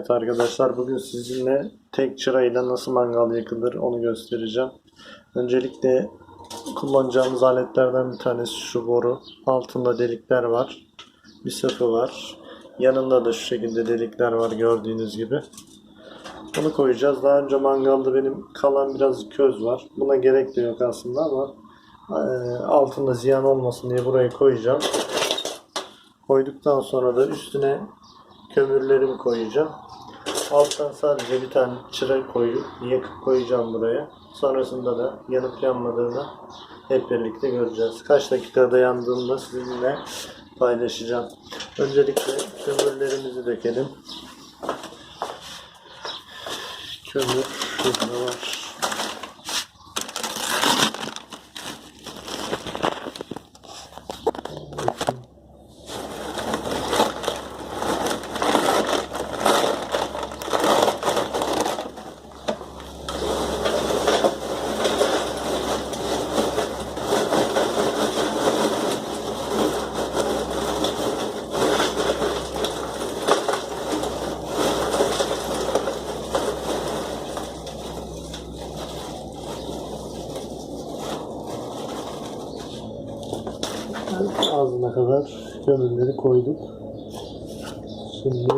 Evet arkadaşlar bugün sizinle tek çırayla nasıl mangal yakılır onu göstereceğim. Öncelikle kullanacağımız aletlerden bir tanesi şu boru. Altında delikler var. Bir sıfı var. Yanında da şu şekilde delikler var gördüğünüz gibi. Bunu koyacağız. Daha önce mangalda benim kalan biraz köz var. Buna gerek de yok aslında ama e, altında ziyan olmasın diye buraya koyacağım. Koyduktan sonra da üstüne kömürlerimi koyacağım. Alttan sadece bir tane çıra koyup yakıp koyacağım buraya. Sonrasında da yanıp yanmadığını hep birlikte göreceğiz. Kaç dakikada yandığını da sizinle paylaşacağım. Öncelikle kömürlerimizi dökelim. Kömür şurada var. Ağzına kadar kömürleri koyduk. Şimdi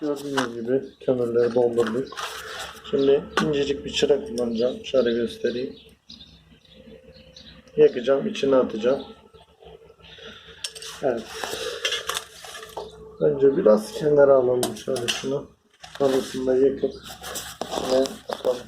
gördüğünüz gibi kömürleri doldurduk. Şimdi incecik bir çırak kullanacağım. Şöyle göstereyim. Yakacağım, içine atacağım. Evet. Önce biraz kenara alalım şöyle şunu. Sonrasında yakıp içine atalım.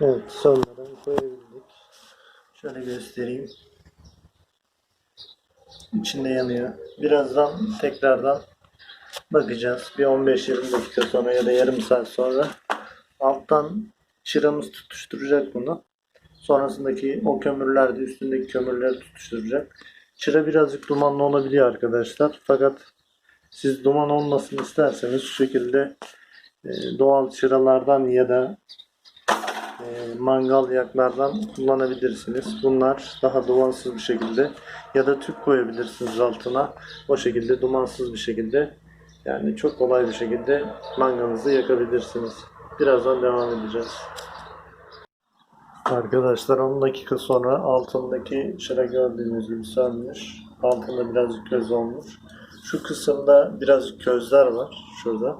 Evet, sonradan koyabildik. Şöyle göstereyim. İçinde yanıyor. Birazdan tekrardan bakacağız. Bir 15-20 dakika sonra ya da yarım saat sonra alttan çıramız tutuşturacak bunu. Sonrasındaki o kömürler de üstündeki kömürleri tutuşturacak. Çıra birazcık dumanlı olabiliyor arkadaşlar. Fakat siz duman olmasını isterseniz şu şekilde e, doğal çıralardan ya da mangal yaklardan kullanabilirsiniz. Bunlar daha dumansız bir şekilde ya da tüp koyabilirsiniz altına. O şekilde dumansız bir şekilde yani çok kolay bir şekilde mangalınızı yakabilirsiniz. Birazdan devam edeceğiz. Arkadaşlar 10 dakika sonra altındaki çıra gördüğünüz gibi sönmüş. Altında birazcık köz olmuş. Şu kısımda birazcık közler var. Şurada.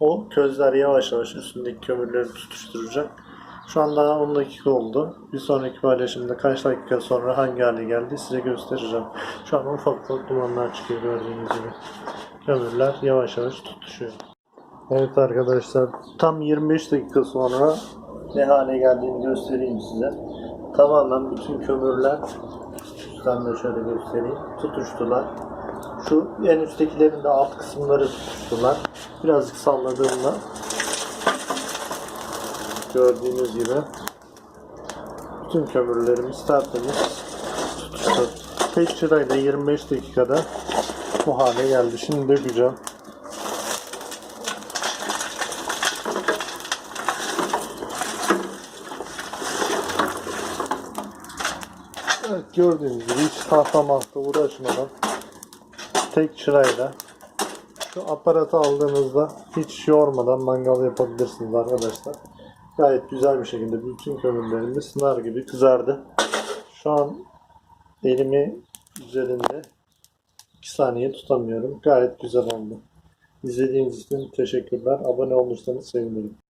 O közler yavaş yavaş üstündeki kömürleri tutuşturacak. Şu an daha 10 dakika oldu. Bir sonraki paylaşımda kaç dakika sonra hangi hale geldi size göstereceğim. Şu an ufak ufak dumanlar çıkıyor gördüğünüz gibi. Kömürler yavaş yavaş tutuşuyor. Evet arkadaşlar tam 25 dakika sonra ne hale geldiğini göstereyim size. Tamamen bütün kömürler üstten de şöyle göstereyim. Tutuştular. Şu en üsttekilerin de alt kısımları tutuştular. Birazcık salladığımda gördüğünüz gibi bütün kömürlerimiz tertemiz tutuştu. Tek çırayla 25 dakikada bu hale geldi. Şimdi dökeceğim. Evet gördüğünüz gibi hiç tahta mahta uğraşmadan tek çırayla şu aparatı aldığınızda hiç yormadan mangal yapabilirsiniz arkadaşlar. Gayet güzel bir şekilde bütün kömürlerimiz nar gibi kızardı. Şu an elimi üzerinde 2 saniye tutamıyorum. Gayet güzel oldu. İzlediğiniz için teşekkürler. Abone olursanız sevinirim.